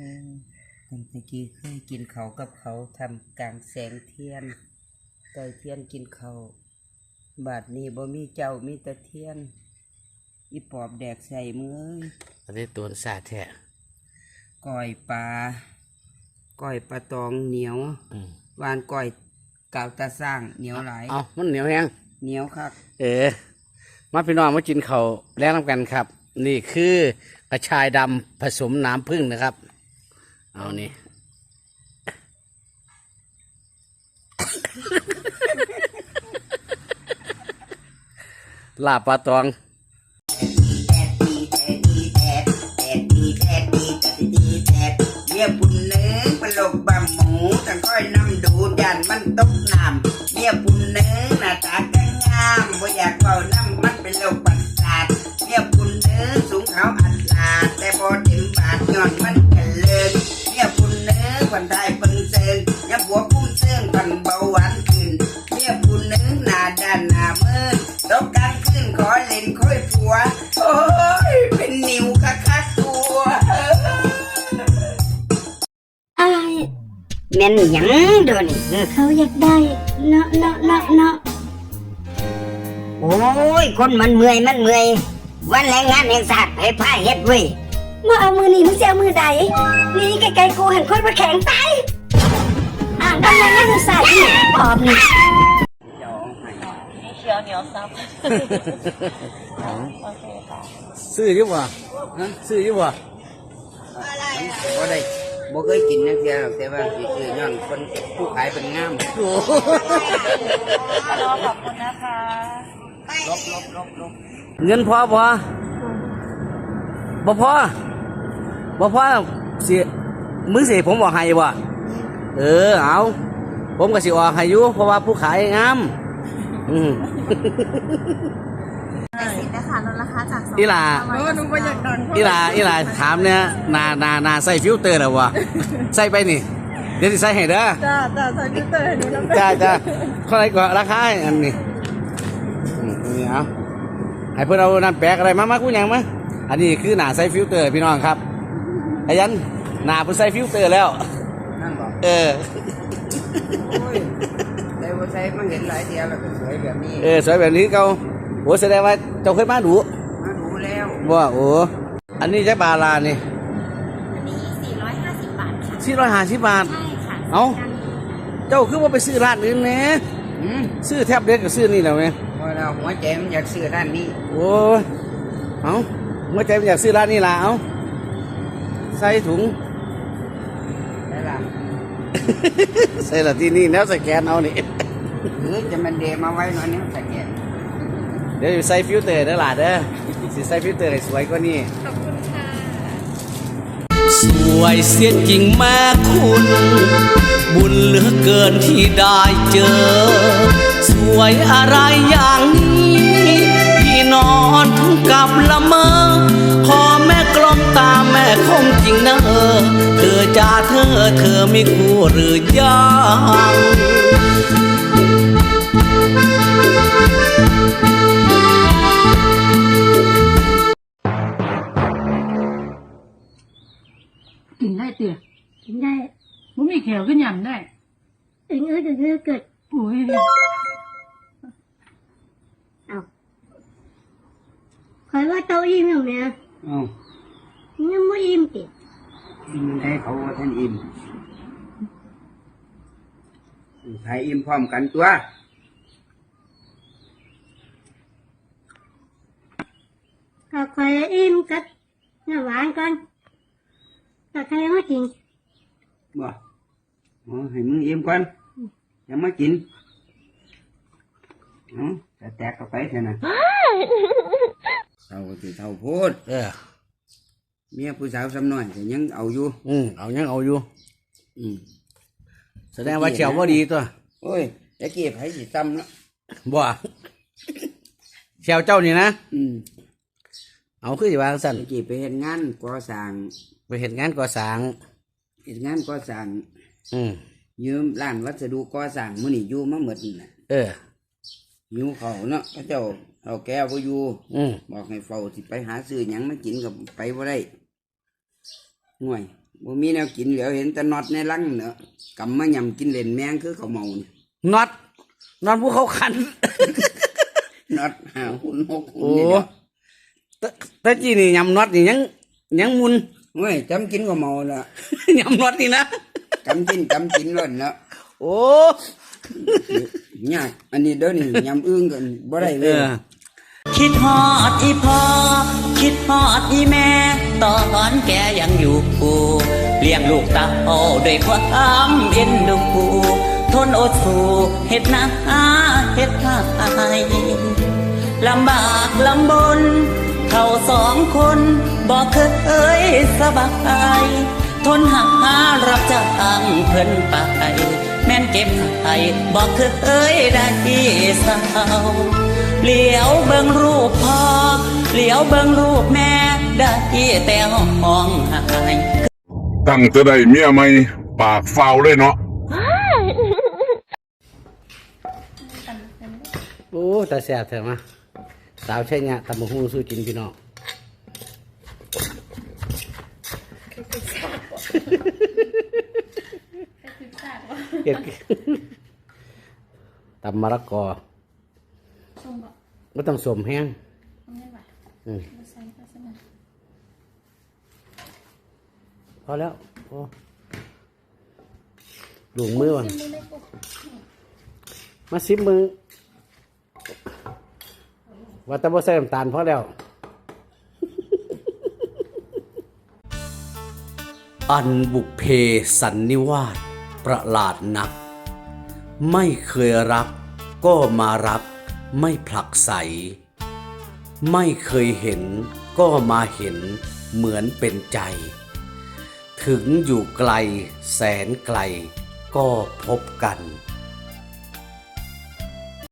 เออตั้งแต่กี้เคยกินเขาวกับเขาทำกลางแสงเทียนไก่เทียนกินเขาวบาดนี้บ่มีเจ้ามีแต่เทียน อีปอบแดกใส่มือเอ้ยอันนี้ตัวสาดแท้ก้อยปลาก้อยปลาตองเหนียวอืมหวานก้อยกาวตาสร้างเหนียวหลายเอามันเหนียวแฮงเหนียวคักเออมาพี่น้องมากินเขาวแล้งน้ำกันครับ นี่คือกระชายดำผสมน้ำผึ้งนะครับ เอานี่ลาปลาตองเียบปุ่นเนื้อปลกบะหมูตั้งก้อยน้ำดูยันมันตกน้ำเรียบปุ่นเนื้อหน้าตาก็งามาด้านหน้ามืดตกกลางคืนขอเล่นค่อยผัว โอ้ย เป็นนิ้วคักคักตัวไอายแม่นหยังโดนเขาอยากได้เนาะเนาะเนาะเนาะโอ้ย คนมันเมื่อยมันเมื่อย วันแรงงานแห่งศาสตร์ให้ผ้าเฮ็ดเว้ยมาเอามือนี่มึงจะเอามือใดนี่ไกลๆกูหันคนมาแข็งตายอ่านดังนั้นนักศาสตร์นี่ปอบนี่ เขียวเหนียวซับ โอเคค่ะซื้ออยี่บ่ฮะซื้ออยี่บ่บ่ได้บ่เคยกินนักเที่ยวหรอกแต่ว่าสิซื้อย้อนคนผู้ขายเป็นงามโอ้โหรอขอบคุณนะคะลบลบลบลบเงินพอบ่บ่พอบ่พอสิมึงสิผมบอกให้บ่เออเอาผมก็สิออกให้อยู่เพราะว่าผู้ขายงาม อืมสินนะคะลดราคาจากสองอีหลาโอ้หนูก็อยากดังอีหลาอีหลาถามเนี่ยนานานาใส่ฟิลเตอร์แล้ววะใส่ไปนี่ เดี๋ยวสิใส่ให้เด้อจ้าจ้าใส่ฟิลเตอร์ให้หนูแล้วจ้าจ้าเท่าไหรก็ราคาอันนี้อืมนี่เอาให้เพื่อนเอานั่นแปลกอะไรมามากูยังมาอันนี้คือหนาใส่ฟิลเตอร์พี่น้องครับไอ้ยันหนาเพิ่นใส่ฟิลเตอร์แล้วนั่นบอกเออ โอ้ยแต่ว่าใส่ มันเห็นหลายเที่ยวแล้วก็สวยแบบนี้เออสวยแบบนี้เขาโอ้แสดงว่าเจ้าเคยมาดูมาดูแล้วว่าโอ้อันนี้ใช้บาลานี่อันนี้ 450 บาทค่ะสี่ร้อยห้าสิบบาท ใช่ค่ะเอ้า เจ้าคือว่าไปซื้อร้านอื่นแหน่อืมซื้อแทบเด็ดก็ซื้อนี่แหล้วไงพอเราหัวใจมันอยากซื้อด้านนี้โอ้ยเอาเมื่อใจมันอยากซื้อร้านนี้ล่ะเอาใส่ถุง ได้ล่ะใส่ละที่นี่แล้วสแกนเอานี่ หรือจะมันเดมาไว้หน่อยนึงสักแกนเดี๋ยวใส่ฟิลเตอร์เด้อล่ะเด้อสิใส่ฟิลเตอร์ให้สวยกว่านี้ ขอบคุณค่ะ สวยเสียจริงแม่คุณ บุญเหลือเกินที่ได้เจอ สวยอะไรอย่างนี้พี่นอนถึงกับละเมอขอแม่กลมตาแม่คงจริงนะเออเธอจ้าเธอเธอไมีคู่หรือยัง เตี่ยกินได้มันมีแขวขึ้นยำได้เองเอ้ยเดี๋ยวเธอเกิดโอ้ยเอาคอยว่าโตอิ่มอยู่เนี่ยเอ้ายังไม่อิ่มติกินได้เขาว่าท่านอิ่มใครอิ่มพร้อมกันตัวก็คอยอิ่มกับน้ำหวานก่อน แต่ใครยังไม่กินบ่อ๋อให้มึงอิ่มก่อนยังไม่กินเอ๋อแต่แตกเข้าไปเท่านั้นเท่าสิเท่าโพดเออเมียผู้สาวสำน้อยแต่ยังเอาอยู่ อืมเอายังเอาอยู่ อืมแสดงว่าแขวบ่ดีตัวโอ้ยตะกี้ไผสิซ้ำเนาะบ่แขวเจ้านี่นะ อืม เอาคือสิวางสั่นตะกี้ไปเฮ็ดงานก่อสร้างไปเห็นงานก่อสร้างเฮ็ดงานก่อสร้างอืมยืมร้านวัสดุก่อสร้างมื้อนี้อยู่มาหมดนี่น่ะเออหิวเขาวเนาะพระเจ้าเอาแก้วบ่อยู่อืมบอกให้เฝ้าสิไปหาซื้อหยังมากินกับไปบ่ได้ห่วยบ่มีแนวกินเหลียวเห็นแต่น็อตในลังเนาะกำมายำกินเล่นแมงคือเขาวเมานี่น็อตน็อตผู้เขาขันน็อตหาหุ่นหกหุ่นโอ้นี่เนาะแต่แต่จีนี่ยำน็อตนี่ยังยังมุนเฮ้ยจำกินก็เมาละยำน็อตนี่นะกำกินกำกินล้นแล้วโอ้ยากอันนี้เด้อนี่ยำอึ้งกันบ่ได้เอเลยอคิดฮอดอีพ่อคิดฮอดอีแม่ ตอนแกยังอยู่เลี้ยงลูกเตาด้วยความเอ็นดูทนอดสู้เฮ็ดนาเฮ็ดไห้ลำบากลำบน เขาสองคนบอกเคยสบายทนหารับจ้างเพิ่นไปแม่นเก็บไห้บอกเคยได้เศร้าเหลียวเบิ่งรูปพ่อเหลียวเบิ่งรูปแม่ได้แต่ห้องไห้ตั้งจะได้เมียใหม่ปากฟาวเลยเนาะโอ้แต่แสบเถอะมา สาวใช่เนี่ยตำบักหุ่งสู้กินพี่น้องเก็บตำมะละกอไม่ต้องสมแห้งอืมพอแล้วโอ้หลวงมือว่ะมาซิมมือ ว่าแต่บ่ใส่น้ำตาลพอแล้ว อันบุพเพสันนิวาสประหลาดนัก ไม่เคยรัก ก็มารัก ไม่ผลักใส ไม่เคยเห็น ก็มาเห็นเหมือนเป็นใจ ถึงอยู่ไกลแสนไกลก็พบกัน